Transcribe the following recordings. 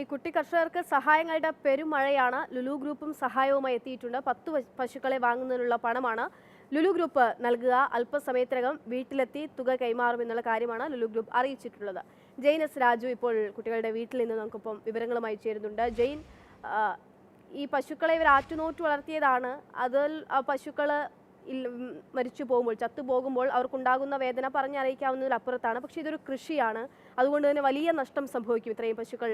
ഈ കുട്ടി കർഷകർക്ക് സഹായങ്ങളുടെ പെരുമഴയാണ്. ലുലു ഗ്രൂപ്പും സഹായവുമായി എത്തിയിട്ടുണ്ട്. പത്ത് പശുക്കളെ വാങ്ങുന്നതിനുള്ള പണമാണ് ലുലു ഗ്രൂപ്പ് നൽകുക. അല്പസമയത്തിനകം വീട്ടിലെത്തി തുക കൈമാറുമെന്നുള്ള കാര്യമാണ് ലുലു ഗ്രൂപ്പ് അറിയിച്ചിട്ടുള്ളത്. ജെയിൻ എസ് രാജു ഇപ്പോൾ കുട്ടികളുടെ വീട്ടിൽ നിന്ന് നമുക്കിപ്പം വിവരങ്ങളുമായി ചേരുന്നുണ്ട്. ജെയിൻ ഈ പശുക്കളെ ഇവർ ആറ്റുനോറ്റ് വളർത്തിയതാണ്. അതിൽ ആ പശുക്കൾ മരിച്ചു പോകുമ്പോൾ ചത്തു പോകുമ്പോൾ അവർക്കുണ്ടാകുന്ന വേദന പറഞ്ഞറിയിക്കാവുന്നതിലപ്പുറത്താണ്. പക്ഷേ ഇതൊരു കൃഷിയാണ്. അതുകൊണ്ട് തന്നെ വലിയ നഷ്ടം സംഭവിക്കും ഇത്രയും പശുക്കൾ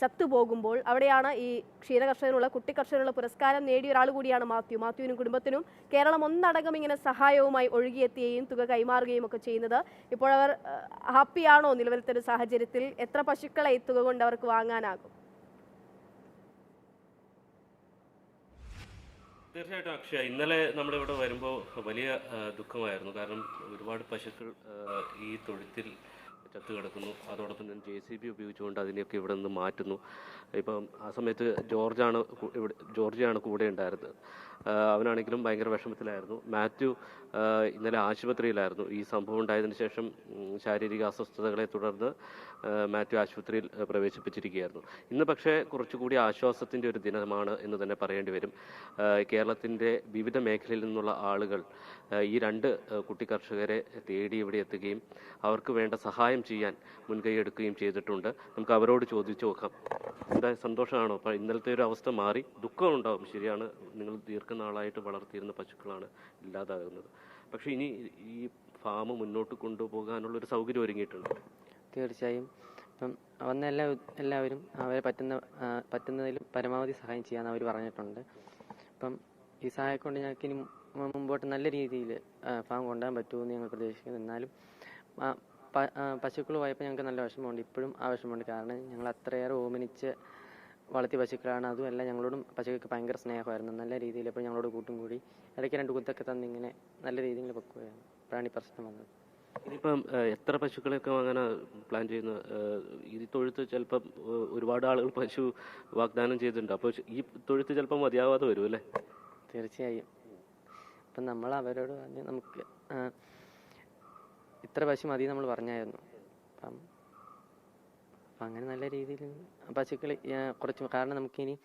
ചത്തുപോകുമ്പോൾ. അവിടെയാണ് ഈ ക്ഷീരകർഷകനുള്ള കുട്ടി കർഷകനുള്ള പുരസ്കാരം നേടിയ ഒരാൾ കൂടിയാണ് മാത്യു. മാത്യുവിനും കുടുംബത്തിനും കേരളം ഒന്നടങ്കം ഇങ്ങനെ സഹായവുമായി ഒഴുകിയെത്തുകയും തുക കൈമാറുകയും ഒക്കെ ചെയ്യുന്നത്. ഇപ്പോൾ അവർ ഹാപ്പിയാണോ നിലവിലത്തെ ഒരു സാഹചര്യത്തിൽ? എത്ര പശുക്കളെ ഈ തുക കൊണ്ട് അവർക്ക് വാങ്ങാനാകും? തീർച്ചയായിട്ടും അക്ഷയ ഇന്നലെ നമ്മളിവിടെ വരുമ്പോൾ വലിയ ദുഃഖമായിരുന്നു. കാരണം ഒരുപാട് പശുക്കൾ ഈ തൊഴുത്തിൽ ചത്തു കിടക്കുന്നു. അതോടൊപ്പം തന്നെ ജെ സി ബി ഉപയോഗിച്ചുകൊണ്ട് അതിനെയൊക്കെ ഇവിടെ നിന്ന് മാറ്റുന്നു. ഇപ്പം ആ സമയത്ത് ജോർജാണ് ഇവിടെ ജോർജിയാണ് കൂടെ ഉണ്ടായിരുന്നത്. അവനാണെങ്കിലും ഭയങ്കര വിഷമത്തിലായിരുന്നു. മാത്യു ഇന്നലെ ആശുപത്രിയിലായിരുന്നു. ഈ സംഭവം ഉണ്ടായതിനു ശേഷം ശാരീരിക അസ്വസ്ഥതകളെ തുടർന്ന് മാത്യു ആശുപത്രിയിൽ പ്രവേശിപ്പിച്ചിരിക്കുകയായിരുന്നു. ഇന്ന് പക്ഷേ കുറച്ചുകൂടി ആശ്വാസത്തിന്റെ ഒരു ദിനമാണ് എന്ന് തന്നെ പറയേണ്ടി വരും. കേരളത്തിന്റെ വിവിധ മേഖലയിൽ നിന്നുള്ള ആളുകൾ ഈ രണ്ട് കുട്ടി കർഷകരെ തേടി ഇവിടെ എത്തുകയും അവർക്ക് വേണ്ട സഹായം ചെയ്യാൻ മുൻകൈ എടുക്കുകയും ചെയ്തിട്ടുണ്ട്. നമുക്ക് അവരോട് ചോദിച്ചു നോക്കാം. എന്താ സന്തോഷമാണോ? അപ്പോൾ ഇന്നലത്തെ ഒരു അവസ്ഥ മാറി ദുഃഖമുണ്ടാവും ശരിയാണ്. നിങ്ങൾ ദീർഘനാളായിട്ട് വളർത്തിയിരുന്ന പശുക്കളാണ് ഇല്ലാതാകുന്നത്. പക്ഷേ ഇനി ഈ ഫാം മുന്നോട്ട് കൊണ്ടുപോകാനുള്ള ഒരു സൗകര്യം ഒരുങ്ങിയിട്ടുണ്ട്? തീർച്ചയായും. ഇപ്പം വന്ന എല്ലാ എല്ലാവരും അവരെ പറ്റുന്ന പറ്റുന്നതിലും പരമാവധി സഹായം ചെയ്യാൻ അവർ പറഞ്ഞിട്ടുണ്ട്. അപ്പം ഈ സഹായം കൊണ്ട് ഞങ്ങൾക്ക് ഇനി മുമ്പോട്ട് നല്ല രീതിയിൽ ഫാം കൊണ്ടുപോകാൻ പറ്റുമെന്ന് ഞങ്ങൾ പ്രതീക്ഷിക്കുന്നു. എന്നാലും പശുക്കൾ പോയപ്പോൾ ഞങ്ങൾക്ക് നല്ല വിഷമമുണ്ട്. ഇപ്പോഴും ആ വിഷമമുണ്ട്. കാരണം ഞങ്ങൾ അത്രയേറെ ഓമനിച്ച് വളർത്തിയ പശുക്കളാണ്. അതുമല്ല ഞങ്ങളോടും പശുക്കൾക്ക് ഭയങ്കര സ്നേഹമായിരുന്നു. നല്ല രീതിയിൽ എപ്പോഴും ഞങ്ങളോട് കൂട്ടും കൂടി ഇടയ്ക്ക് രണ്ട് കുത്തൊക്കെ തന്ന് ഇങ്ങനെ നല്ല രീതിയിൽ പൊക്കുകയാണ് പ്രാണി ഈ പ്രശ്നം വന്നത്. ഇനിയിപ്പം എത്ര പശുക്കളെയൊക്കെ വാങ്ങാനാ പ്ലാൻ ചെയ്യുന്നത്? ഏഹ്, ഈ തൊഴുത്ത് ചിലപ്പം ഒരുപാട് ആളുകൾ പശു വാഗ്ദാനം ചെയ്തിട്ടുണ്ട്. അപ്പോൾ ഈ തൊഴുത്ത് ചിലപ്പം മതിയാവാതെ വരും അല്ലേ? തീർച്ചയായും. അപ്പം നമ്മൾ അവരോട് പറഞ്ഞ് നമുക്ക് ഇത്ര പശു മതി നമ്മൾ പറഞ്ഞായിരുന്നു. അപ്പം അങ്ങനെ നല്ല രീതിയിൽ പശുക്കൾ കുറച്ച് കാരണം നമുക്കിനി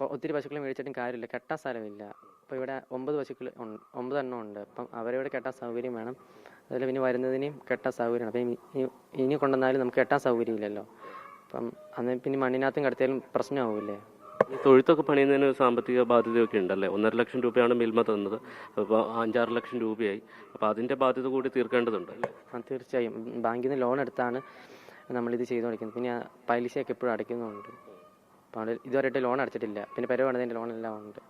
ഒത്തിരി പശുക്കളെ മേടിച്ചിട്ടും കാര്യമില്ല. കെട്ടാൻ സ്ഥലമില്ല. അപ്പോൾ ഇവിടെ ഒമ്പത് പശുക്കൾ ഉണ്ട് ഒമ്പതെണ്ണം ഉണ്ട്. അപ്പം അവരിവിടെ കെട്ടാൻ സൗകര്യം വേണം. അതുപോലെ പിന്നെ വരുന്നതിനെയും കെട്ടാൻ സൗകര്യമാണ് അപ്പം ഇനി- കൊണ്ടുവന്നാലും നമുക്ക് കെട്ടാൻ സൗകര്യമില്ലല്ലോ. അപ്പം അന്ന് പിന്നെ മണ്ണിനകത്തും കിടത്തിയാലും പ്രശ്നമാവില്ലേ? തൊഴുത്തൊക്കെ പണിയുന്നതിന് സാമ്പത്തിക ബാധ്യതയൊക്കെ ഉണ്ടല്ലേ? ഒന്നര ലക്ഷം രൂപയാണ് മിൽമ തന്നത്. അപ്പോൾ അഞ്ചാറ് ലക്ഷം രൂപയായി. അപ്പോൾ അതിന്റെ ബാധ്യത കൂടി തീർക്കേണ്ടതുണ്ട് അല്ലേ? ആ തീർച്ചയായും. ബാങ്കിൽ നിന്ന് ലോൺ എടുത്താണ് നമ്മളിത് ചെയ്തുകൊണ്ടിരിക്കുന്നത്. പിന്നെ പലിശയൊക്കെ എപ്പോഴും അടയ്ക്കുന്നുണ്ട്. അപ്പോൾ അവിടെ ഇതുവരെയായിട്ട് ലോൺ അടച്ചിട്ടില്ല. പിന്നെ പരവാണതിന്റെ ലോൺ എല്ലാം ഉണ്ട്.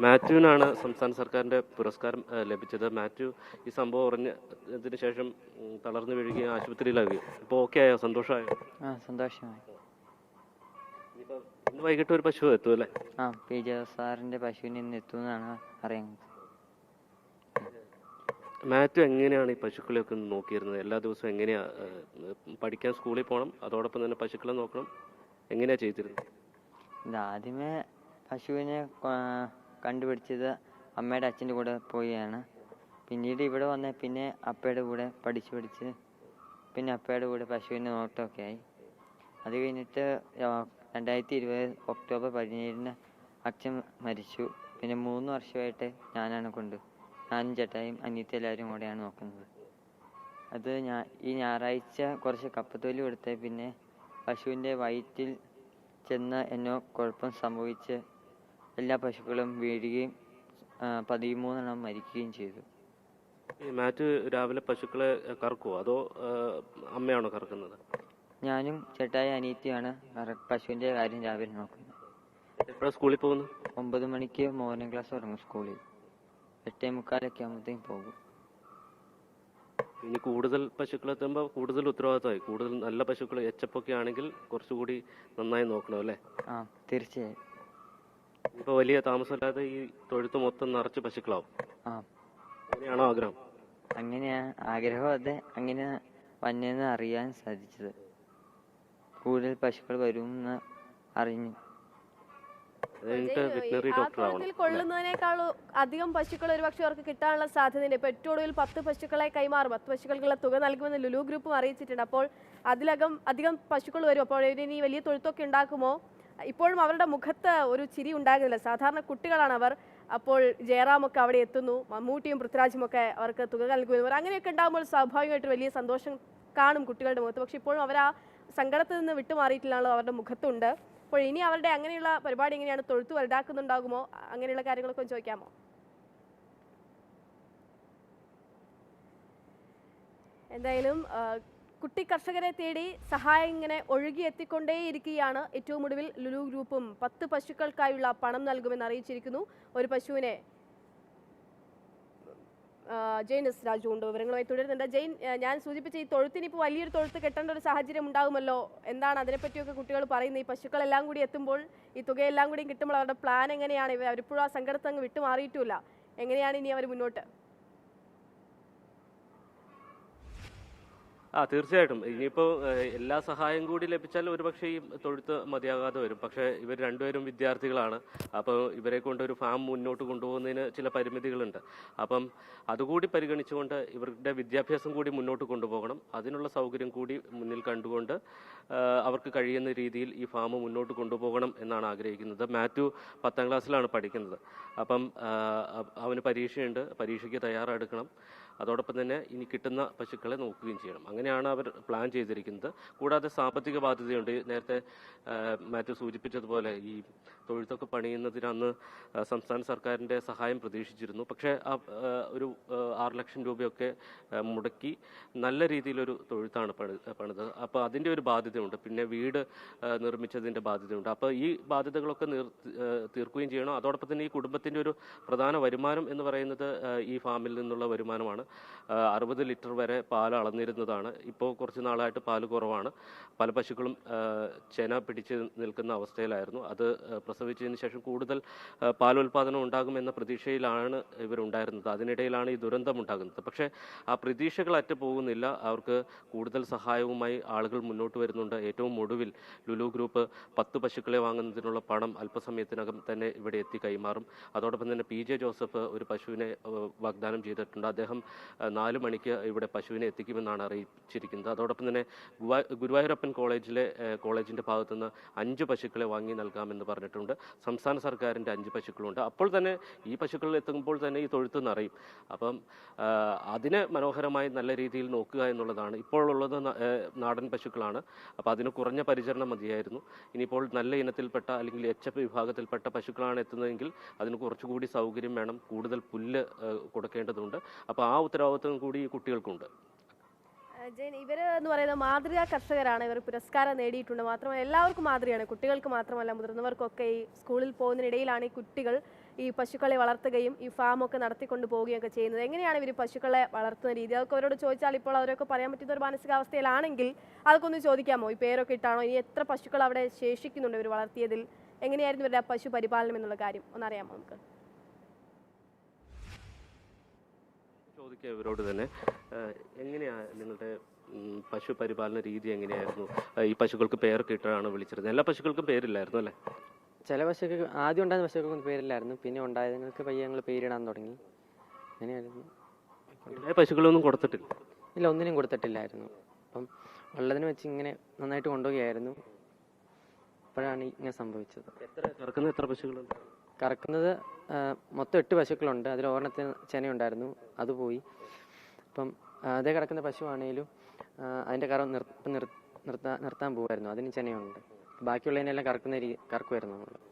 മാത്യുവിനാണ് സംസ്ഥാന സർക്കാരിന്റെ പുരസ്കാരം ലഭിച്ചത്. മാത്യു ഈ സംഭവം അറിഞ്ഞതിന് ശേഷം തളർന്നു വീഴുകയും ആശുപത്രിയിലാവുകയും. ഇപ്പോൾ ഓക്കെ ആയോ? സന്തോഷമായോ? ആ സന്തോഷമായി. ഇന്ന് വൈകിട്ട് ഒരു പശു എത്തും അല്ലേ? ആ പി ജെ സാറിന്റെ പശുവിനെ ഇന്ന് എത്തുമെന്നാണ് അറിയുന്നത്. മാത്യു എങ്ങനെയാണ് ഈ പശുക്കളെയൊക്കെ ഒക്കെ നോക്കിയിരുന്നത്? എല്ലാ ദിവസവും എങ്ങനെയാ ഏഹ്, പഠിക്കാൻ സ്കൂളിൽ പോകണം അതോടൊപ്പം തന്നെ പശുക്കളെ നോക്കണം? എങ്ങനെയാ ചെയ്തിരുന്നത്? ഇത് ആദ്യമേ പശുവിനെ കൊ- കണ്ടുപിടിച്ചത് അമ്മയുടെ അച്ഛന്റെ കൂടെ പോയാണ് പിന്നീട് ഇവിടെ വന്ന പിന്നെ അപ്പയുടെ കൂടെ പഠിച്ച് പഠിച്ച് പിന്നെ അപ്പയുടെ കൂടെ പശുവിനെ നോട്ടമൊക്കെ ആയി. അത് കഴിഞ്ഞിട്ട് ആ, രണ്ടായിരത്തി ഇരുപത് ഒക്ടോബർ പതിനേഴിന് അച്ഛൻ മരിച്ചു. പിന്നെ മൂന്ന് വർഷമായിട്ട് ഞാനാണ് കൊണ്ട്. ഞാനും ചേട്ടായും അനിയത്തി എല്ലാവരും കൂടെയാണ് നോക്കുന്നത്. അത് ഞാൻ ഈ ഞായറാഴ്ച കുറച്ച് കപ്പത്തൊലി കൊടുത്ത് പിന്നെ പശുവിന്റെ വയറ്റിൽ ചെന്ന് എന്നോ കുഴപ്പം സംഭവിച്ച് എല്ലാ പശുക്കളും വീഴുകയും പതിമൂന്നെണ്ണം മരിക്കുകയും ചെയ്തു. മാത്യു രാവിലെ പശുക്കളെ കറക്കുമോ അതോ അമ്മയാണോ കറക്കുന്നത്? ഞാനും ചേട്ടായ അനിയത്തിയാണ് പശുവിന്റെ പശുവിന്റെ കാര്യം രാവിലെ നോക്കുന്നത്. എപ്പോഴാണ് സ്കൂളിൽ പോകുന്നു ഒമ്പത് മണിക്ക് മോർണിംഗ് ക്ലാസ് തുടങ്ങും സ്കൂളിൽ. എട്ടേ മുക്കാലൊക്കെ ആകുമ്പോഴത്തേക്കും പോകും. ഇനി കൂടുതൽ പശുക്കൾ എത്തുമ്പോൾ കൂടുതൽ ഉത്തരവാദിത്തമായി. കൂടുതൽ നല്ല പശുക്കൾ എച്ചപ്പൊക്കെ ആണെങ്കിൽ കുറച്ചുകൂടി നന്നായി നോക്കണം അല്ലേ? ആ തീർച്ചയായും. ഇപ്പോൾ വലിയ താമസമില്ലാതെ ഈ തൊഴുത്ത് മൊത്തം നിറച്ച് പശുക്കളാവും. ആ. അങ്ങനെയാണോ ആഗ്രഹം? അങ്ങനെയാ ആഗ്രഹം അതെ. അങ്ങനെ വന്നെന്ന് അറിയാൻ സാധിച്ചത്. കൂടുതൽ പശുക്കൾ വരുമെന്ന് അറിഞ്ഞു. കൊള്ളുന്നതിനേക്കാളും അധികം പശുക്കൾ ഒരുപക്ഷെ അവർക്ക് കിട്ടാനുള്ള സാധ്യതയുണ്ട്. ഇപ്പൊ ഏറ്റവും പത്ത് പശുക്കളെ കൈമാറും. പത്ത് പശുക്കൾക്കുള്ള തുക നൽകുമെന്ന് ലുലു ഗ്രൂപ്പും അറിയിച്ചിട്ടുണ്ട്. അപ്പോൾ അതിലകം അധികം പശുക്കൾ വരും. അപ്പോൾ ഇനി വലിയ തൊഴുത്തൊക്കെ ഉണ്ടാക്കുമോ? ഇപ്പോഴും അവരുടെ മുഖത്ത് ഒരു ചിരി ഉണ്ടാകുന്നില്ല സാധാരണ കുട്ടികളാണ് അവർ. അപ്പോൾ ജയറാമൊക്കെ അവിടെ എത്തുന്നു. മമ്മൂട്ടിയും പൃഥ്വിരാജും ഒക്കെ അവർക്ക് തുക നൽകുന്നു അങ്ങനെയൊക്കെ ഉണ്ടാകുമ്പോൾ സ്വാഭാവികമായിട്ട് വലിയ സന്തോഷം കാണും കുട്ടികളുടെ മുഖത്ത്. പക്ഷെ ഇപ്പോഴും അവർ ആ സങ്കടത്തിൽ നിന്ന് വിട്ടുമാറിയിട്ടില്ലാണല്ലോ അവരുടെ മുഖത്തുണ്ട്. അപ്പോൾ ഇനി അവരുടെ അങ്ങനെയുള്ള പരിപാടി എങ്ങനെയാണ് തൊഴുത്ത് വലുതാക്കുന്നുണ്ടാകുമോ? അങ്ങനെയുള്ള കാര്യങ്ങളൊക്കെ ഒന്ന് ചോദിക്കാമോ? എന്തായാലും കുട്ടി കർഷകരെ തേടി സഹായം ഇങ്ങനെ ഒഴുകി എത്തിക്കൊണ്ടേയിരിക്കുകയാണ്. ഏറ്റവും ഒടുവിൽ ലുലു ഗ്രൂപ്പും പത്ത് പശുക്കൾക്കായുള്ള പണം നൽകുമെന്ന് അറിയിച്ചിരിക്കുന്നു. ഒരു പശുവിനെ ജെയിൻ എസ് രാജു ഉണ്ട്. വിവരങ്ങളുമായി തുടരുന്നുണ്ട്. ജെയിൻ ഞാൻ സൂചിപ്പിച്ച ഈ തൊഴുത്തിന് ഇപ്പോൾ വലിയൊരു തൊഴുത്ത് കെട്ടേണ്ട ഒരു സാഹചര്യം ഉണ്ടാകുമല്ലോ എന്താണ് അതിനെപ്പറ്റിയൊക്കെ കുട്ടികൾ പറയുന്നത്? ഈ പശുക്കളെല്ലാം കൂടി എത്തുമ്പോൾ ഈ തുകയെല്ലാം കൂടി കിട്ടുമ്പോൾ അവരുടെ പ്ലാൻ എങ്ങനെയാണ്? അവരിപ്പോഴും ആ സങ്കടത്തങ്ങ് വിട്ടുമാറിയിട്ടില്ല. എങ്ങനെയാണ് ഇനി അവർ മുന്നോട്ട്? ആ തീർച്ചയായിട്ടും. ഇനിയിപ്പോൾ എല്ലാ സഹായം കൂടി ലഭിച്ചാൽ ഒരുപക്ഷെ ഈ തൊഴുത്ത് മതിയാകാതെ വരും. പക്ഷേ ഇവർ രണ്ടുപേരും വിദ്യാർത്ഥികളാണ്. അപ്പോൾ ഇവരെ കൊണ്ട് ഒരു ഫാം മുന്നോട്ട് കൊണ്ടുപോകുന്നതിന് ചില പരിമിതികളുണ്ട്. അപ്പം അതുകൂടി പരിഗണിച്ചുകൊണ്ട് ഇവരുടെ വിദ്യാഭ്യാസം കൂടി മുന്നോട്ട് കൊണ്ടുപോകണം. അതിനുള്ള സൗകര്യം കൂടി മുന്നിൽ കണ്ടുകൊണ്ട് അവർക്ക് കഴിയുന്ന രീതിയിൽ ഈ ഫാം മുന്നോട്ട് കൊണ്ടുപോകണം എന്നാണ് ആഗ്രഹിക്കുന്നത്. മാത്യു പത്താം ക്ലാസ്സിലാണ് പഠിക്കുന്നത്. അപ്പം അവന് പരീക്ഷയുണ്ട്. പരീക്ഷയ്ക്ക് തയ്യാറെടുക്കണം. അതോടൊപ്പം തന്നെ ഇനി കിട്ടുന്ന പശുക്കളെ നോക്കുകയും ചെയ്യണം. അങ്ങനെയാണ് അവർ പ്ലാൻ ചെയ്തിരിക്കുന്നത്. കൂടാതെ സാമ്പത്തിക ബാധ്യതയുണ്ട്. നേരത്തെ മാത്യു സൂചിപ്പിച്ചതുപോലെ ഈ തൊഴുത്തൊക്കെ പണിയുന്നതിന് അന്ന് സംസ്ഥാന സർക്കാരിന്റെ സഹായം പ്രതീക്ഷിച്ചിരുന്നു. പക്ഷേ ആ ഒരു ആറ് ലക്ഷം രൂപയൊക്കെ മുടക്കി നല്ല രീതിയിലൊരു തൊഴുത്താണ് പണി പണിത്. അപ്പോൾ അതിന്റെ ഒരു ബാധ്യതയുണ്ട്. പിന്നെ വീട് നിർമ്മിച്ചതിന്റെ ബാധ്യതയുണ്ട്. അപ്പോൾ ഈ ബാധ്യതകളൊക്കെ തീർക്കുകയും ചെയ്യണം. അതോടൊപ്പം തന്നെ ഈ കുടുംബത്തിന്റെ ഒരു പ്രധാന വരുമാനം എന്ന് പറയുന്നത് ഈ ഫാമിൽ നിന്നുള്ള വരുമാനമാണ്. അറുപത് ലിറ്റർ വരെ പാൽ അളന്നിരുന്നതാണ്. ഇപ്പോൾ കുറച്ച് നാളായിട്ട് പാൽ കുറവാണ്. പല പശുക്കളും ചെന പിടിച്ച് നിൽക്കുന്ന അവസ്ഥയിലായിരുന്നു. അത് പ്രസവിച്ചതിന് ശേഷം കൂടുതൽ പാൽ പാലുൽപാദനം ഉണ്ടാകുമെന്ന പ്രതീക്ഷയിലാണ് ഇവരുണ്ടായിരുന്നത്. അതിനിടയിലാണ് ഈ ദുരന്തം ഉണ്ടാകുന്നത്. പക്ഷേ ആ പ്രതീക്ഷകൾ അറ്റുപോകുന്നില്ല അവർക്ക് കൂടുതൽ സഹായവുമായി ആളുകൾ മുന്നോട്ട് വരുന്നുണ്ട്. ഏറ്റവും ഒടുവിൽ ലുലു ഗ്രൂപ്പ് പത്ത് പശുക്കളെ വാങ്ങുന്നതിനുള്ള പണം അല്പസമയത്തിനകം തന്നെ ഇവിടെ എത്തി കൈമാറും. അതോടൊപ്പം തന്നെ പി ജെ ജോസഫ് ഒരു പശുവിനെ വാഗ്ദാനം ചെയ്തിട്ടുണ്ട്. അദ്ദേഹം നാല് മണിക്ക് ഇവിടെ പശുവിനെ എത്തിക്കുമെന്നാണ് അറിയിച്ചിരിക്കുന്നത്. അതോടൊപ്പം തന്നെ ഗുരുവായൂരപ്പൻ കോളേജിലെ കോളേജിന്റെ ഭാഗത്തുനിന്ന് അഞ്ച് പശുക്കളെ വാങ്ങി നൽകാമെന്ന് പറഞ്ഞിട്ടുണ്ട്. സംസ്ഥാന സർക്കാരിന്റെ അഞ്ച് പശുക്കളുണ്ട്. അപ്പോൾ തന്നെ ഈ പശുക്കൾ എത്തുമ്പോൾ തന്നെ ഈ തൊഴുത്ത് നിറയും. അപ്പം അതിനെ മനോഹരമായി നല്ല രീതിയിൽ നോക്കുക എന്നുള്ളതാണ്. ഇപ്പോൾ ഉള്ളത് നാടൻ പശുക്കളാണ്. അപ്പോൾ അതിന് കുറഞ്ഞ പരിചരണം മതിയായിരുന്നു. ഇനിയിപ്പോൾ നല്ല ഇനത്തിൽപ്പെട്ട അല്ലെങ്കിൽ എച്ച് എഫ് വിഭാഗത്തിൽപ്പെട്ട പശുക്കളാണ് എത്തുന്നതെങ്കിൽ അതിന് കുറച്ചുകൂടി സൗകര്യം വേണം. കൂടുതൽ പുല്ല് കൊടുക്കേണ്ടതുണ്ട്. അപ്പോൾ ആ ഉത്തരവാദിത്വം കൂടി കുട്ടികൾക്കുണ്ട്. ഇവർ എന്ന് പറയുന്ന മാതൃകാ കർഷകരാണ്. ഇവർ പുരസ്കാരം നേടിയിട്ടുണ്ട്. മാത്രമല്ല എല്ലാവർക്കും മാതൃകയാണ്. കുട്ടികൾക്ക് മാത്രമല്ല മുതിർന്നവർക്കൊക്കെ ഈ സ്കൂളിൽ പോകുന്നതിനിടയിലാണ് ഈ കുട്ടികൾ ഈ പശുക്കളെ വളർത്തുകയും ഈ ഫാമൊക്കെ നടത്തിക്കൊണ്ട് ഒക്കെ ചെയ്യുന്നത്. എങ്ങനെയാണ് ഇവർ പശുക്കളെ വളർത്തുന്ന രീതി? അതൊക്കെ അവരോട് ചോദിച്ചാൽ ഇപ്പോൾ അവരൊക്കെ പറയാൻ പറ്റുന്ന ഒരു മാനസികാവസ്ഥയിലാണെങ്കിൽ അതൊക്കെ ഒന്ന് ചോദിക്കാമോ? ഈ പേരൊക്കെ ഇട്ടാണോ? ഇനി എത്ര പശുക്കൾ അവിടെ ശേഷിക്കുന്നുണ്ട് ഇവർ വളർത്തിയതിൽ? എങ്ങനെയായിരുന്നു ഇവരുടെ പശു പരിപാലനം എന്നുള്ള കാര്യം? ഒന്നറിയാമോ നമുക്ക്? ചോദിക്കുക ഇവരോട് തന്നെ എങ്ങനെയാണ് എങ്ങനെയാ നിങ്ങളുടെ പശു പരിപാലന രീതി എങ്ങനെയായിരുന്നു? ഈ പശുക്കൾക്ക് പേരൊക്കെ ഇട്ടാണ് വിളിച്ചിരുന്നത്. എല്ലാ പശുക്കൾക്കും പേരില്ലായിരുന്നു അല്ലേ? ചില പശുക്കൾക്ക് ആദ്യം ഉണ്ടായിരുന്ന പശുക്കൾക്കൊന്നും പേരില്ലായിരുന്നു. പിന്നെ ഉണ്ടായതുങ്ങൾക്ക് പയ്യെ ഞങ്ങൾ പേരിടാൻ തുടങ്ങി. അങ്ങനെയായിരുന്നു പശുക്കളൊന്നും കൊടുത്തിട്ടില്ല. ഇല്ല ഒന്നിനും കൊടുത്തിട്ടില്ലായിരുന്നു. അപ്പം ഉള്ളതിന് വെച്ച് ഇങ്ങനെ നന്നായിട്ട് കൊണ്ടുപോവുകയായിരുന്നു. അപ്പോഴാണ് ഇങ്ങനെ സംഭവിച്ചത്. എത്ര കറക്കുന്ന എത്ര പശുക്കളുണ്ട്? കറക്കുന്നത് മൊത്തം എട്ട് പശുക്കളുണ്ട്. അതിൽ ഒരെണ്ണത്തിന് ചെനയുണ്ടായിരുന്നു. അത് പോയി. അപ്പം അതേ കിടക്കുന്ന പശുവാണേലും അതിന്റെ കറ നിർ നിർത്താൻ നിർത്താൻ പോകുമായിരുന്നു. അതിന് ചെനയുണ്ട്. ബാക്കിയുള്ളതിനെല്ലാം കറക്കുന്ന രീതി കറക്കുമായിരുന്നു നമ്മൾ.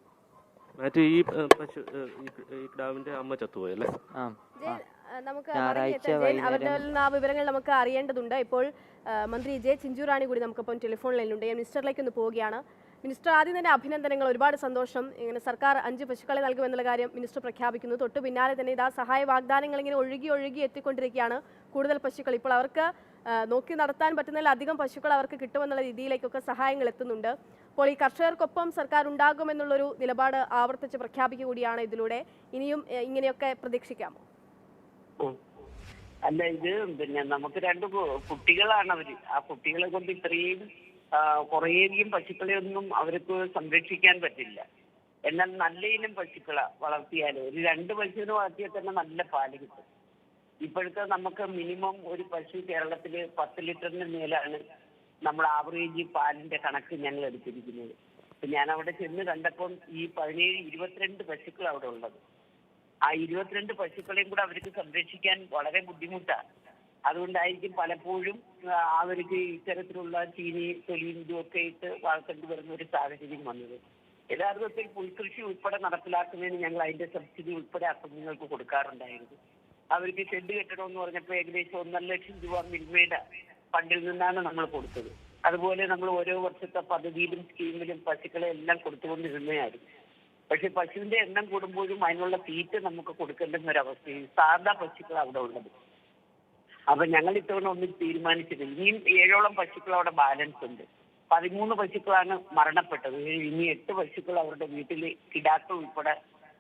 മാറ്റി ഈ പശു ഈ- കിടാവിന്റെ അമ്മ ചത്തുപോയി അല്ലേ? നമുക്ക് അവരുടെ ആ വിവരങ്ങൾ നമുക്ക് അറിയേണ്ടതുണ്ട്. ഇപ്പോൾ മന്ത്രി ജെ ചിഞ്ചുറാണി കൂടി നമുക്കിപ്പം ടെലിഫോൺ ലൈനിലുണ്ട് ഞാൻ മിനിസ്റ്ററിലേക്ക് ഒന്ന് പോവുകയാണ്. മിനിസ്റ്റർ ആദ്യം തന്നെ അഭിനന്ദനങ്ങൾ. ഒരുപാട് സന്തോഷം. ഇങ്ങനെ സർക്കാർ അഞ്ച് പശുക്കളെ നൽകുമെന്നുള്ള കാര്യം മിനിസ്റ്റർ പ്രഖ്യാപിക്കുന്നു. തൊട്ട് പിന്നാലെ തന്നെ ഇതാ സഹായ വാഗ്ദാനങ്ങൾ ഇങ്ങനെ ഒഴുകി ഒഴുകി എത്തിക്കൊണ്ടിരിക്കുകയാണ് കൂടുതൽ പശുക്കൾ. ഇപ്പോൾ അവർക്ക് നോക്കി നടത്താൻ പറ്റുന്നതിൽ അധികം പശുക്കൾ അവർക്ക് കിട്ടുമെന്നുള്ള രീതിയിലേക്കൊക്കെ സഹായങ്ങൾ എത്തുന്നുണ്ട്. അപ്പോൾ ഈ കർഷകർക്കൊപ്പം സർക്കാർ ഉണ്ടാകുമെന്നുള്ളൊരു നിലപാട് ആവർത്തിച്ച് പ്രഖ്യാപിക്കുക കൂടിയാണ് ഇതിലൂടെ. ഇനിയും ഇങ്ങനെയൊക്കെ പ്രതീക്ഷിക്കാമോ? അല്ല ഇത് പിന്നെ നമുക്ക് രണ്ട് കുട്ടികളാണ് അവർ. ആ കുട്ടികളെ കൊണ്ട് ഇത്രയും കുറേയധികം പശുക്കളെ ഒന്നും അവർക്ക് സംരക്ഷിക്കാൻ പറ്റില്ല. എന്നാൽ നല്ല ഇനം പശുക്കളെ വളർത്തിയാൽ ഒരു രണ്ട് പശുവിനെ വളർത്തിയാൽ തന്നെ നല്ല പാൽ കിട്ടും. ഇപ്പോഴത്തെ നമുക്ക് മിനിമം ഒരു പശു കേരളത്തിൽ പത്ത് ലിറ്ററിന് മേലാണ് നമ്മൾ ആവറേജ് പാലിന്റെ കണക്ക് ഞങ്ങൾ എടുത്തിരിക്കുന്നത്. ഞാൻ അവിടെ ചെന്ന് കണ്ടപ്പം ഈ പതിനേഴ് ഇരുപത്തിരണ്ട് പശുക്കൾ അവിടെ ഉള്ളത്. ആ ഇരുപത്തിരണ്ട് പശുക്കളെയും കൂടെ അവർക്ക് സംരക്ഷിക്കാൻ വളരെ ബുദ്ധിമുട്ടാണ്. അതുകൊണ്ടായിരിക്കും പലപ്പോഴും അവർക്ക് ഇത്തരത്തിലുള്ള ചീനി തൊലിയും ഇതുമൊക്കെ ഇട്ട് വളർത്തേണ്ടി വരുന്ന ഒരു സാഹചര്യം വന്നത്. യഥാർത്ഥത്തിൽ പുൽകൃഷി ഉൾപ്പെടെ നടപ്പിലാക്കുന്നതിന് ഞങ്ങൾ അതിന്റെ സബ്സിഡി ഉൾപ്പെടെ ആ കൊടുക്കാറുണ്ടായിരുന്നു. അവർക്ക് ഷെഡ് കെട്ടണമെന്ന് പറഞ്ഞപ്പോൾ ഏകദേശം ഒന്നര ലക്ഷം രൂപ മിൽമയുടെ ഫണ്ടിൽ നിന്നാണ് നമ്മൾ കൊടുത്തത്. അതുപോലെ നമ്മൾ ഓരോ വർഷത്തെ പദ്ധതിയിലും സ്കീമിലും പശുക്കളെ എല്ലാം കൊടുത്തുകൊണ്ടിരുന്നതായിരുന്നു. പക്ഷെ പശുവിന്റെ എണ്ണം കൂടുമ്പോഴും അതിനുള്ള തീറ്റ നമുക്ക് കൊടുക്കേണ്ടുന്ന ഒരു അവസ്ഥയും സാധാ പശുക്കൾ അവിടെ ഉള്ളത്. അപ്പൊ ഞങ്ങൾ ഇത്തവണ ഒന്നും തീരുമാനിച്ചിട്ടില്ല. ഇനിയും ഏഴോളം പശുക്കൾ അവിടെ ബാലൻസ് ഉണ്ട്. പതിമൂന്ന് പശുക്കളാണ് മരണപ്പെട്ടത്. ഇനി എട്ട് പശുക്കൾ അവരുടെ വീട്ടിൽ കിടാക്കൾ ഉൾപ്പെടെ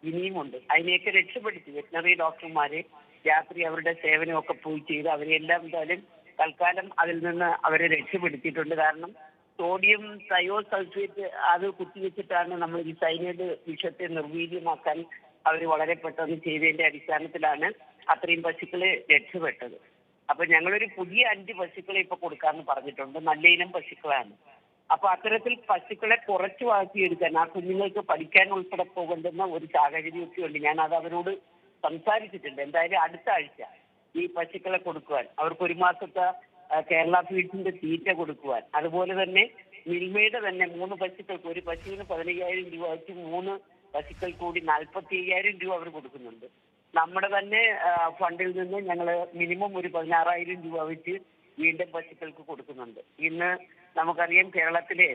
ഇനിയുമുണ്ട് അതിനെയൊക്കെ രക്ഷപ്പെടുത്തി വെറ്റിനറി ഡോക്ടർമാര് രാത്രി അവരുടെ സേവനമൊക്കെ പോയി ചെയ്ത് അവരെല്ലാം എന്തായാലും തൽക്കാലം അതിൽ നിന്ന് അവരെ രക്ഷപ്പെടുത്തിയിട്ടുണ്ട്. കാരണം സോഡിയം തയോ സൾഫേറ്റ് അത് കുത്തിവെച്ചിട്ടാണ് നമ്മൾ ഈ സൈനൈഡ് വിഷത്തെ നിർവീര്യമാക്കാൻ അവർ വളരെ പെട്ടെന്ന് ചെയ്തതിന്റെ അടിസ്ഥാനത്തിലാണ് അത്രയും പശുക്കളെ രക്ഷപ്പെട്ടത്. അപ്പൊ ഞങ്ങളൊരു പുതിയ അഞ്ച് പശുക്കളെ ഇപ്പൊ കൊടുക്കാന്ന് പറഞ്ഞിട്ടുണ്ട്. നല്ല ഇനം പശുക്കളാണ്. അപ്പൊ അത്തരത്തിൽ പശുക്കളെ കുറച്ച് വളർത്തിയെടുക്കാൻ ആ കുഞ്ഞുങ്ങൾക്ക് പഠിക്കാൻ ഉൾപ്പെടെ പോകേണ്ടുന്ന ഒരു സാഹചര്യമൊക്കെ ഉണ്ട് ഞാൻ അത് അവരോട് സംസാരിച്ചിട്ടുണ്ട്. എന്തായാലും അടുത്ത ആഴ്ച ഈ പശുക്കളെ കൊടുക്കുവാൻ അവർക്ക് ഒരു മാസത്തെ കേരള ഫീഡ്സിന്റെ തീറ്റ കൊടുക്കുവാൻ. അതുപോലെ തന്നെ മിൽമയുടെ തന്നെ മൂന്ന് പശുക്കൾക്ക് ഒരു പശുവിന് പതിനയ്യായിരം രൂപ വെച്ച് മൂന്ന് പശുക്കൾ കൂടി നാൽപ്പത്തി അയ്യായിരം രൂപ അവർ കൊടുക്കുന്നുണ്ട്. നമ്മുടെ തന്നെ ഫണ്ടിൽ നിന്ന് ഞങ്ങൾ മിനിമം ഒരു പതിനാറായിരം രൂപ വെച്ച് വീണ്ടും പശുക്കൾക്ക് കൊടുക്കുന്നുണ്ട്. ഇന്ന് നമുക്കറിയാം കേരളത്തിലെ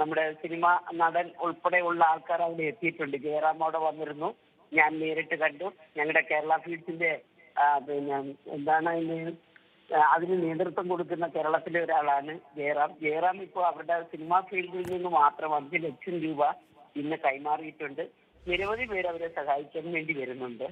നമ്മുടെ സിനിമ നടൻ ഉൾപ്പെടെയുള്ള ആൾക്കാർ അവിടെ എത്തിയിട്ടുണ്ട്. ജയറാം അവിടെ വന്നിരുന്നു. ഞാൻ നേരിട്ട് കണ്ടു. ഞങ്ങളുടെ കേരള ഫീഡ്സിന്റെ പിന്നെ എന്താണ് അതിന് നേതൃത്വം കൊടുക്കുന്ന കേരളത്തിലെ ഒരാളാണ് ജയറാം. ജയറാം ഇപ്പോൾ അവരുടെ സിനിമാ ഫീൽഡിൽ നിന്ന് മാത്രം അഞ്ച് ലക്ഷം രൂപ ഇന്ന് കൈമാറിയിട്ടുണ്ട്. നിരവധി പേര് അവരെ സഹായിക്കാൻ വേണ്ടി വരുന്നുണ്ട്.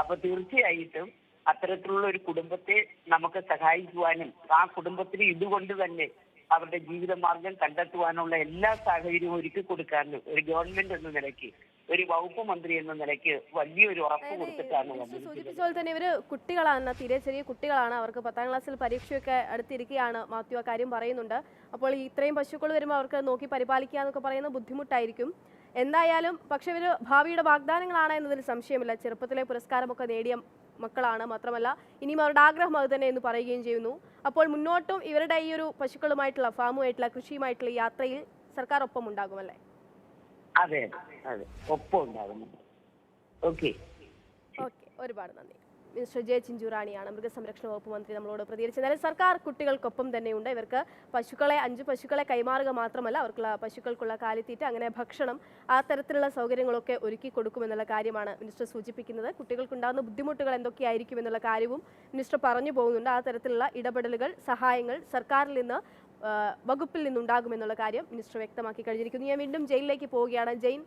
അപ്പൊ തീർച്ചയായിട്ടും അത്തരത്തിലുള്ള ഒരു കുടുംബത്തെ നമുക്ക് സഹായിക്കുവാനും ആ കുടുംബത്തിന് ഇതുകൊണ്ട് തന്നെ അവരുടെ ജീവിതമാർഗം കണ്ടെത്തുവാനുള്ള എല്ലാ സാഹചര്യവും ഒരുക്കി കൊടുക്കാനും ഒരു ഗവൺമെന്റ് എന്ന നിലയ്ക്ക് ഒരു വകുപ്പ് മന്ത്രി എന്ന നിലയ്ക്ക് വലിയൊരു ഉറപ്പ് കൊടുത്തിട്ടാണ് സൂചിപ്പിച്ച പോലെ തന്നെ ഇവർ കുട്ടികളാണ് തീരെ ചെറിയ കുട്ടികളാണ്. അവർക്ക് പത്താം ക്ലാസ്സിൽ പരീക്ഷയൊക്കെ അടുത്തിരിക്കുകയാണ് മാത്യു ആ കാര്യം പറയുന്നുണ്ട്. അപ്പോൾ ഇത്രയും പശുക്കൾ വരുമ്പോൾ അവർക്ക് നോക്കി പരിപാലിക്കുക എന്നൊക്കെ പറയുന്നത് ബുദ്ധിമുട്ടായിരിക്കും. എന്തായാലും പക്ഷെ ഇവർ ഭാവിയുടെ വാഗ്ദാനങ്ങളാണ് എന്നതിൽ സംശയമില്ല. ചെറുപ്പത്തിലെ പുരസ്കാരമൊക്കെ നേടിയ മക്കളാണ് മാത്രമല്ല ഇനിയും അവരുടെ ആഗ്രഹം അത് തന്നെ എന്ന് പറയുകയും ചെയ്യുന്നു. അപ്പോൾ മുന്നോട്ടും ഇവരുടെ ഈ ഒരു പശുക്കളുമായിട്ടുള്ള ഫാമുമായിട്ടുള്ള കൃഷിയുമായിട്ടുള്ള യാത്രയിൽ സർക്കാർ ഒപ്പം ഉണ്ടാകുമല്ലേ അതെ അതെ ഒപ്പം ഉണ്ടാകുന്നു ഓക്കെ. ഓക്കെ ഒരുപാട് നന്ദി. മിനിസ്റ്റർ ജെ ചിഞ്ചുറാണിയാണ് മൃഗസംരക്ഷണ വകുപ്പ് മന്ത്രി നമ്മളോട് പ്രതികരിച്ചത്. എന്നാലും സർക്കാർ കുട്ടികൾക്കൊപ്പം തന്നെയുണ്ട്. ഇവർക്ക് പശുക്കളെ അഞ്ച് പശുക്കളെ കൈമാറുക മാത്രമല്ല അവർക്കുള്ള പശുക്കൾക്കുള്ള കാലിത്തീറ്റ അങ്ങനെ ഭക്ഷണം ആ തരത്തിലുള്ള സൗകര്യങ്ങളൊക്കെ ഒരുക്കി കൊടുക്കുമെന്നുള്ള കാര്യമാണ് മിനിസ്റ്റർ സൂചിപ്പിക്കുന്നത്. കുട്ടികൾക്കുണ്ടാകുന്ന ബുദ്ധിമുട്ടുകൾ എന്തൊക്കെയായിരിക്കും എന്നുള്ള കാര്യവും മിനിസ്റ്റർ പറഞ്ഞു പോകുന്നുണ്ട്. ആ തരത്തിലുള്ള ഇടപെടലുകൾ സഹായങ്ങൾ സർക്കാരിൽ നിന്ന് വകുപ്പിൽ നിന്നുണ്ടാകുമെന്നുള്ള കാര്യം മിനിസ്റ്റർ വ്യക്തമാക്കി കഴിഞ്ഞിരിക്കുന്നു. ഞാൻ വീണ്ടും ജയിലിലേക്ക് പോവുകയാണ്. ജെയിൻ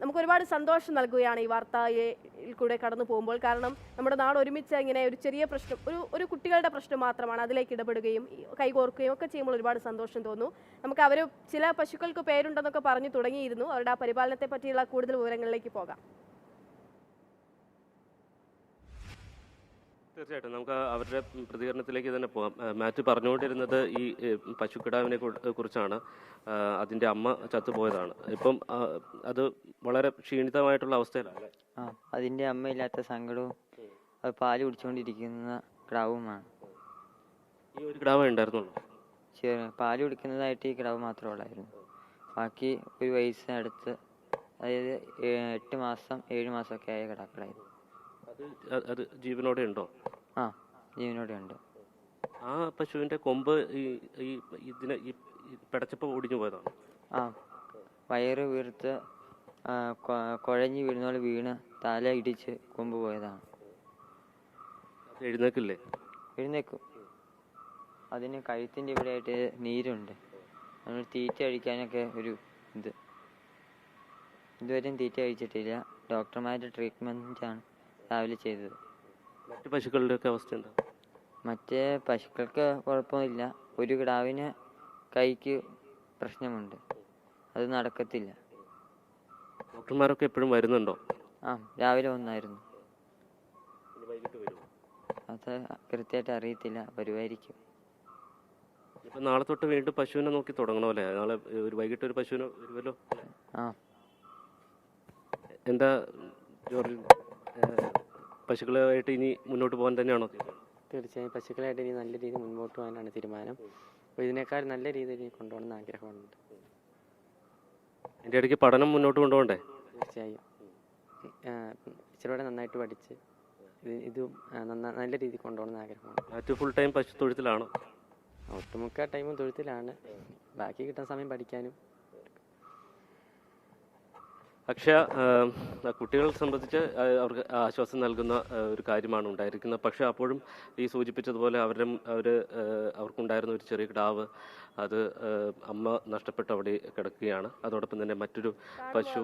നമുക്ക് ഒരുപാട് സന്തോഷം നൽകുകയാണ് ഈ വാർത്തയിൽ കൂടെ കടന്നു പോകുമ്പോൾ. കാരണം നമ്മുടെ നാട് ഒരുമിച്ച് ഇങ്ങനെ ഒരു ചെറിയ പ്രശ്നം ഒരു ഒരു കുട്ടികളുടെ പ്രശ്നം മാത്രമാണ് അതിലേക്ക് ഇടപെടുകയും കൈകോർക്കുകയും ഒക്കെ ചെയ്യുമ്പോൾ ഒരുപാട് സന്തോഷം തോന്നുന്നു. നമുക്ക് അവർ ചില പശുക്കൾക്ക് പേരുണ്ടെന്നൊക്കെ പറഞ്ഞു തുടങ്ങിയിരുന്നു. അവരുടെ ആ പരിപാലനത്തെ പറ്റിയുള്ള കൂടുതൽ വിവരങ്ങളിലേക്ക് പോകാം. തീർച്ചയായിട്ടും. നമുക്ക് അവരുടെ പ്രതികരണത്തിലേക്ക് തന്നെ പോകാം. മാറ്റ് പറഞ്ഞുകൊണ്ടിരുന്നത് ഈ പശുക്കിടാവിനെ കുറിച്ചാണ്. അതിന്റെ അമ്മ ചത്തുപോയതാണ്. ഇപ്പം അത് വളരെ ക്ഷീണിതമായിട്ടുള്ള അവസ്ഥയിലാണ് അതിന്റെ ആ അതിന്റെ അമ്മയില്ലാത്ത സങ്കടവും അത് പാൽ കുടിച്ചുകൊണ്ടിരിക്കുന്ന കിടാവുമാണ്. ഈ ഒരു കിടാവേ ഉണ്ടായിരുന്നുള്ളൂ പാൽ കുടിക്കുന്നതായിട്ട് ഈ കിടാവ് മാത്രമേ ഉള്ളായിരുന്നു. ബാക്കി ഒരു വയസ്സിനടുത്ത് അതായത് എട്ട് മാസം ഏഴ് മാസമൊക്കെ ആയ കിടാക്കളായിരുന്നു. അത് ജീവനോടെ ഉണ്ടോ? ആ ജീവനോടെ ഉണ്ട്. ആ പശുവിന്റെ കൊമ്പ് ഈ ഈ ഇതിനെ ഈ പിടച്ചപ്പോൾ ഒടിഞ്ഞു പോയതാണ് ആ വയറ് വീർത്ത് കുഴഞ്ഞു കൊ- കുഴഞ്ഞ് വീഴുന്ന പോലെ വീണ് തല ഇടിച്ച് കൊമ്പ് പോയതാണ് എഴുന്നേക്കില്ലേ? എഴുന്നേക്കും. അതിന് കഴുത്തിന്റെ ഇവിടെയായിട്ട് നീരുണ്ട്. നമ്മൾ തീറ്റ കഴിക്കാനൊക്കെ ഒരു ഇത്. ഇതുവരെയും തീറ്റ കഴിച്ചിട്ടില്ല. ഡോക്ടർമാരുടെ ട്രീറ്റ്മെന്റാണ് രാവിലെ ചെയ്തത്. മറ്റു പശുക്കളുടെയൊക്കെ അവസ്ഥ എന്താ? മറ്റേ പശുക്കൾക്ക് കുഴപ്പമില്ല ഒരു കിടാവിന് കൈക്ക് പ്രശ്നമുണ്ട്. അത് നടക്കത്തില്ല. ഡോക്ടർമാരൊക്കെ എപ്പോഴും വരുന്നുണ്ടോ? ആ രാവിലെ വന്നായിരുന്നു. അത് കൃത്യമായിട്ട് അറിയത്തില്ല. വരുമായിരിക്കും. ഇപ്പം നാളെ തൊട്ട് വീണ്ടും പശുവിനെ നോക്കി തുടങ്ങണമല്ലേ നാളെ ഒരു വൈകിട്ട് ഒരു പശുവിനെ വരുമല്ലോ? ആ. എന്താ ജോർജ് പശുക്കളുമായിട്ട് ഇനി മുന്നോട്ട് പോകാൻ തന്നെയാണോ? തീർച്ചയായും പശുക്കളായിട്ട് ഇനി നല്ല രീതിയിൽ മുന്നോട്ട് പോകാനാണ് തീരുമാനം. അപ്പോൾ ഇതിനേക്കാൾ നല്ല രീതിയിൽ ഇനി കൊണ്ടുപോകണമെന്ന് ആഗ്രഹമുണ്ട്. അതിന്റെ ഇടയ്ക്ക് പഠനം മുന്നോട്ട് കൊണ്ടുപോകണ്ടേ? തീർച്ചയായും. ഇച്ചിരി നന്നായിട്ട് പഠിച്ച് ഇത് നല്ല രീതിയിൽ കൊണ്ടുപോകണമെന്ന് ആഗ്രഹമാണ് മറ്റു ഫുൾ ടൈം പശു തൊഴുത്തിലാണോ? ഒട്ടുമുക്ക ടൈമും തൊഴുത്തിലാണ്. ബാക്കി കിട്ടുന്ന സമയം പഠിക്കാനും അക്ഷയ കുട്ടികളെ സംബന്ധിച്ച് അവർക്ക് ആശ്വാസം നൽകുന്ന ഒരു കാര്യമാണ് ഉണ്ടായിരിക്കുന്നത്. പക്ഷെ അപ്പോഴും ഈ സൂചിപ്പിച്ചതുപോലെ അവരുടെ അവർ അവർക്കുണ്ടായിരുന്ന ഒരു ചെറിയ കിടാവ് അത് അമ്മ നഷ്ടപ്പെട്ട് അവിടെ കിടക്കുകയാണ്. അതോടൊപ്പം തന്നെ മറ്റൊരു പശു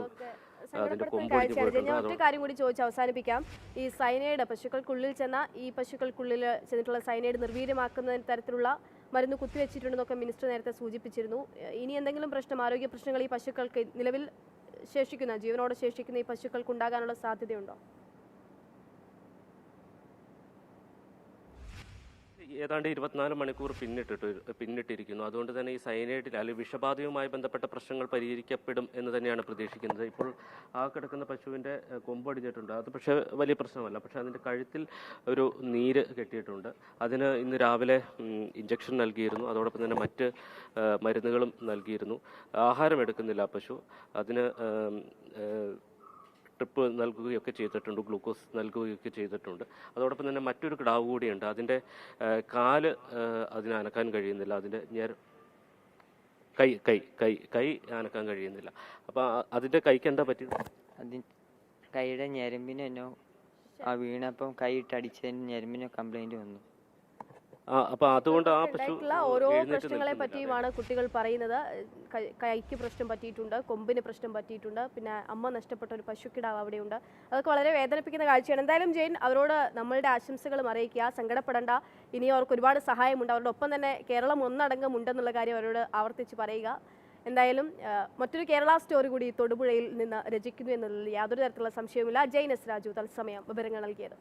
ഒറ്റ കാര്യം കൂടി ചോദിച്ച് അവസാനിപ്പിക്കാം. ഈ സൈനൈഡ് പശുക്കൾക്കുള്ളിൽ ചെന്ന ഈ പശുക്കൾക്കുള്ളിൽ ചെന്നിട്ടുള്ള സൈനൈഡ് നിർവീര്യമാക്കുന്ന തരത്തിലുള്ള മരുന്ന് കുത്തിവെച്ചിട്ടുണ്ടെന്നൊക്കെ മിനിസ്റ്റർ നേരത്തെ സൂചിപ്പിച്ചിരുന്നു. ഇനി എന്തെങ്കിലും പ്രശ്നം ആരോഗ്യ പ്രശ്നങ്ങൾ ഈ പശുക്കൾക്ക് നിലവിൽ ശേഷിക്കുന്ന ജീവനോടെ ശേഷിക്കുന്ന ഈ പശുക്കൾക്ക് ഉണ്ടാകാനുള്ള സാധ്യതയുണ്ടോ? ഏതാണ്ട് ഇരുപത്തിനാല് മണിക്കൂർ പിന്നിട്ടിട്ട് പിന്നിട്ടിരിക്കുന്നു. അതുകൊണ്ട് തന്നെ ഈ സൈനൈഡിൽ അല്ലെങ്കിൽ വിഷബാധയുമായി ബന്ധപ്പെട്ട പ്രശ്നങ്ങൾ പരിഹരിക്കപ്പെടും എന്ന് തന്നെയാണ് പ്രതീക്ഷിക്കുന്നത്. ഇപ്പോൾ ആ കിടക്കുന്ന പശുവിന്റെ കൊമ്പ് കൊമ്പടിഞ്ഞിട്ടുണ്ട് അത് പക്ഷേ വലിയ പ്രശ്നമല്ല. പക്ഷേ അതിന്റെ കഴുത്തിൽ ഒരു നീര് കെട്ടിയിട്ടുണ്ട്. അതിന് ഇന്ന് രാവിലെ ഇഞ്ചക്ഷൻ നൽകിയിരുന്നു. അതോടൊപ്പം തന്നെ മറ്റ് മരുന്നുകളും നൽകിയിരുന്നു. ആഹാരം എടുക്കുന്നില്ല പശു. അതിന് ട്രിപ്പ് നൽകുകയൊക്കെ ചെയ്തിട്ടുണ്ട് ഗ്ലൂക്കോസ് നൽകുകയൊക്കെ ചെയ്തിട്ടുണ്ട്. അതോടൊപ്പം തന്നെ മറ്റൊരു കിടാവ് കൂടിയുണ്ട്. അതിന്റെ കാൽ അതിന് അനക്കാൻ കഴിയുന്നില്ല. അതിന്റെ ഞെര കൈ കൈ കൈ കൈ അനക്കാൻ കഴിയുന്നില്ല. അപ്പോൾ അതിന്റെ കൈക്ക് എന്താ പറ്റിയത്? അതിന് കൈയുടെ ഞരമ്പിനെന്നോ ആ വീണപ്പം കൈയിട്ട് അടിച്ചതിന് ഞരമ്പിനോ കംപ്ലൈന്റ് വന്നു. ആ അപ്പോൾ അതുകൊണ്ട് ആ പശു ഓരോ പ്രശ്നങ്ങളെ പറ്റിയുമാണ് കുട്ടികൾ പറയുന്നത്. കൈക്ക് പ്രശ്നം പറ്റിയിട്ടുണ്ട് കൊമ്പിന് പ്രശ്നം പറ്റിയിട്ടുണ്ട് പിന്നെ അമ്മ നഷ്ടപ്പെട്ട ഒരു പശുക്കിടാവ് അവിടെയുണ്ട്. അതൊക്കെ വളരെ വേദനിപ്പിക്കുന്ന കാഴ്ചയാണ്. എന്തായാലും ജെയിൻ അവരോട് നമ്മളുടെ ആശംസകളും അറിയിക്കുക. സങ്കടപ്പെടേണ്ട. ഇനി അവർക്ക് ഒരുപാട് സഹായമുണ്ട്. അവരുടെ ഒപ്പം തന്നെ കേരളം ഒന്നടങ്കം ഉണ്ടെന്നുള്ള കാര്യം അവരോട് ആവർത്തിച്ച് പറയുക. എന്തായാലും മറ്റൊരു കേരള സ്റ്റോറി കൂടി തൊടുപുഴയിൽ നിന്ന് രചിക്കുന്നു എന്നതിൽ യാതൊരു തരത്തിലുള്ള സംശയവുമില്ല. ജെയിൻ എസ് രാജു തത്സമയം വിവരങ്ങൾ നൽകിയത്.